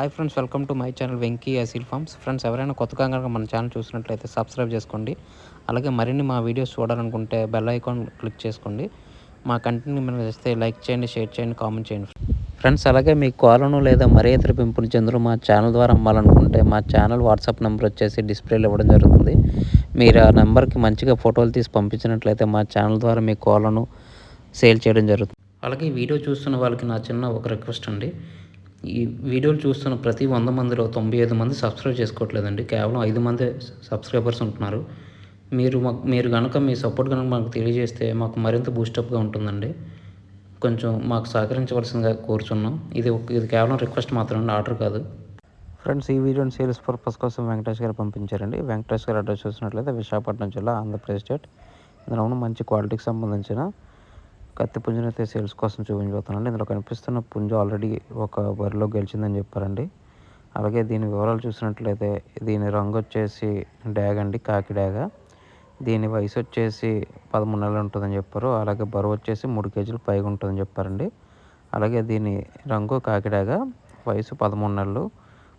Hi friends welcome to my channel Venky Aseel farms friends ఎవరైనా కొత్తగా కనుక మన ఛానల్ చూసినట్లయితే సబ్స్క్రైబ్ చేసుకోండి. అలాగే మరిన్ని మా వీడియోస్ చూడాలనుకుంటే బెల్ ఐకాన్ క్లిక్ చేసుకోండి. మా కంటెంట్ మీరు చేస్తే లైక్ చేయండి షేర్ చేయండి కామెంట్ చేయండి. ఫ్రెండ్స్ అలాగే మీ కోలను లేదా మరే ఇతర పెంపుని జంతువులు మా ఛానల్ ద్వారా అమ్మాలనుకుంటే మా ఛానల్ వాట్సాప్ నెంబర్ వచ్చేసి డిస్ప్లేలో ఇవ్వడం జరుగుతుంది. మీరు ఆ నెంబర్కి మంచిగా ఫోటోలు తీసి పంపించినట్లయితే మా ఛానల్ ద్వారా మీ కోలను సేల్ చేయడం జరుగుతుంది. అలాగే ఈ వీడియో చూస్తున్న వాళ్ళకి నా చిన్న ఒక రిక్వెస్ట్ అండి. ఈ వీడియోలు చూస్తున్న ప్రతి వంద మందిలో తొంభై ఐదు మంది సబ్స్క్రైబ్ చేసుకోవట్లేదండి. కేవలం ఐదు మంది సబ్స్క్రైబర్స్ ఉంటున్నారు. మీరు మాకు మీరు కనుక మీ సపోర్ట్ కనుక మాకు తెలియజేస్తే మాకు మరింత బూస్టప్గా ఉంటుందండి. కొంచెం మాకు సహకరించవలసిందిగా కోరుచున్నాం. ఇది ఒక- ఇది కేవలం రిక్వెస్ట్ మాత్రమే ఆర్డర్ కాదు. ఫ్రెండ్స్ ఈ వీడియోని సేల్స్ పర్పస్ కోసం వెంకటేష్ గారు పంపించారండి. వెంకటేష్ గారు అడ్రస్ చూసినట్లయితే విశాఖపట్నం జిల్లా ఆంధ్రప్రదేశ్ స్టేట్. ఇందులో ఉన్న మంచి క్వాలిటీకి సంబంధించిన కత్తి పుంజనైతే అయితే సేల్స్ కోసం చూపించబోతున్నానండి. ఇందులో కనిపిస్తున్న పుంజు ఆల్రెడీ ఒక బరిలో గెలిచిందని చెప్పారండి. అలాగే దీని వివరాలు చూసినట్లయితే దీని రంగు వచ్చేసి డ్యాగ్ అండి కాకి డ్యాగ. దీని వయసు వచ్చేసి పదమూడు నెలలు ఉంటుందని చెప్పారు. అలాగే బరువు వచ్చేసి మూడు కేజీలు పైగా ఉంటుందని చెప్పారండి. అలాగే దీని రంగు కాకిడాగా వయసు పదమూడు నెలలు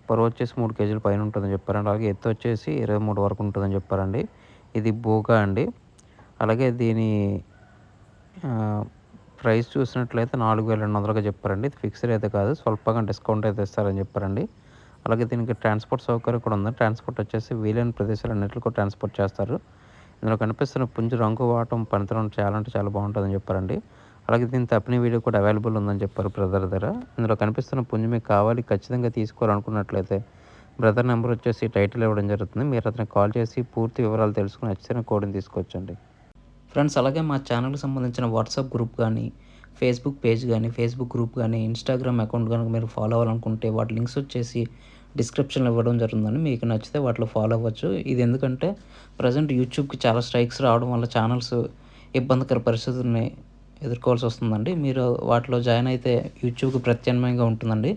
బరువు వచ్చేసి మూడు కేజీల పైన ఉంటుందని చెప్పారండి. అలాగే ఎత్తు వచ్చేసి ఇరవై మూడు వరకు ఉంటుందని చెప్పారండి. ఇది బూగా అండి. అలాగే దీని ప్రైస్ చూసినట్లయితే నాలుగు వేల రెండు వందలుగా చెప్పారండి. ఇది ఫిక్స్డ్ అయితే కాదు స్వల్పంగా డిస్కౌంట్ అయితే ఇస్తారని చెప్పారండి. అలాగే దీనికి ట్రాన్స్పోర్ట్ సౌకర్యం కూడా ఉంది. ట్రాన్స్పోర్ట్ వచ్చేసి వీలైన ప్రదేశాలన్నింటికి ట్రాన్స్పోర్ట్ చేస్తారు. ఇందులో కనిపిస్తున్న పుంజు రంగు వాటం పనితనం చాలా అంటే చాలా బాగుంటుందని చెప్పారండి. అలాగే దీని తప్పని వీడియో కూడా అవైలబుల్ ఉందని చెప్పారు బ్రదర్ దగ్గర. ఇందులో కనిపిస్తున్న పుంజు మీకు కావాలి ఖచ్చితంగా తీసుకోవాలనుకున్నట్లయితే బ్రదర్ నెంబర్ వచ్చేసి టైటిల్ ఇవ్వడం జరుగుతుంది. మీరు అతనికి కాల్ చేసి పూర్తి వివరాలు తెలుసుకుని వచ్చిన కోడ్ని తీసుకొచ్చండి ఫ్రెండ్స్ అలాగే మా ఛానల్కి సంబంధించిన వాట్సాప్ గ్రూప్ కానీ ఫేస్బుక్ పేజ్ కానీ ఫేస్బుక్ గ్రూప్ కానీ ఇన్స్టాగ్రామ్ అకౌంట్ కనుక మీరు ఫాలో అవ్వాలనుకుంటే వాటి లింక్స్ వచ్చేసి డిస్క్రిప్షన్లో ఇవ్వడం జరుగుతుంది మీకు నచ్చితే వాటిలో ఫాలో అవ్వచ్చు. ఇది ఎందుకంటే ప్రజెంట్ యూట్యూబ్కి చాలా స్ట్రైక్స్ రావడం వల్ల ఛానల్స్ ఇబ్బందికర పరిస్థితుల్ని ఎదుర్కోవాల్సి వస్తుందండి. మీరు వాటిలో జాయిన్ అయితే యూట్యూబ్కి ప్రత్యామ్నాయంగా ఉంటుందండి.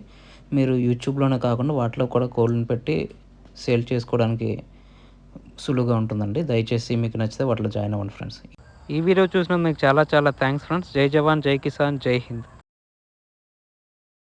మీరు యూట్యూబ్లోనే కాకుండా వాటిలో కూడా కోళ్ళని పెట్టి సేల్ చేసుకోవడానికి సులువుగా ఉంటుందండి. దయచేసి మీకు నచ్చితే వాటిలో జాయిన్ అవ్వండి ఫ్రెండ్స్ ఈ వీడియో చూసినందుకు మీకు చాలా చాలా థ్యాంక్స్ ఫ్రెండ్స్ జై జవాన్ జై కిసాన్ జై హింద్.